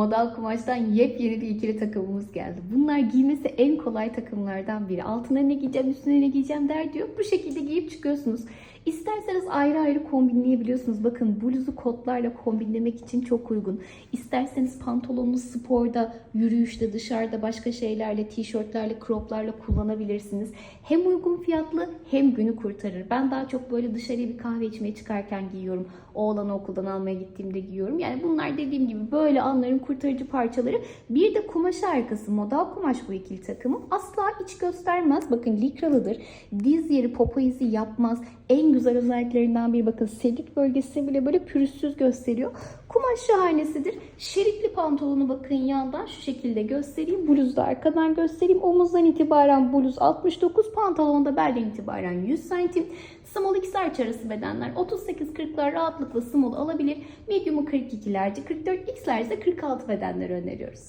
Modal kumaştan yepyeni bir ikili takımımız geldi. Bunlar giymesi en kolay takımlardan biri. Altına ne giyeceğim, üstüne ne giyeceğim derdi yok. Bu şekilde giyip çıkıyorsunuz. İsterseniz ayrı ayrı kombinleyebiliyorsunuz. Bakın bluzu kotlarla kombinlemek için çok uygun. İsterseniz pantolonunu sporda, yürüyüşte, dışarıda başka şeylerle, tişörtlerle, croplarla kullanabilirsiniz. Hem uygun fiyatlı hem günü kurtarır. Ben daha çok böyle dışarıya bir kahve içmeye çıkarken giyiyorum. Oğlanı okuldan almaya gittiğimde giyiyorum. Yani bunlar dediğim gibi böyle anların kurtarıcı parçaları. Bir de kumaş arkası modal kumaş bu ikili takımı. Asla iç göstermez. Bakın likralıdır. Diz yeri popo izi yapmaz. En güzel özelliklerinden biri bakın sedik bölgesini bile böyle pürüzsüz gösteriyor. Kumaş şahanesidir. Şeritli pantolonu bakın yandan şu şekilde göstereyim. Bluzu da arkadan göstereyim. Omuzdan itibaren bluz 69, pantolonda belden itibaren 100 santim. Small XL arası bedenler 38-40'lar rahatlıkla small alabilir. Medium'u 42'lerce, 44 XL ise 46 bedenleri öneriyoruz.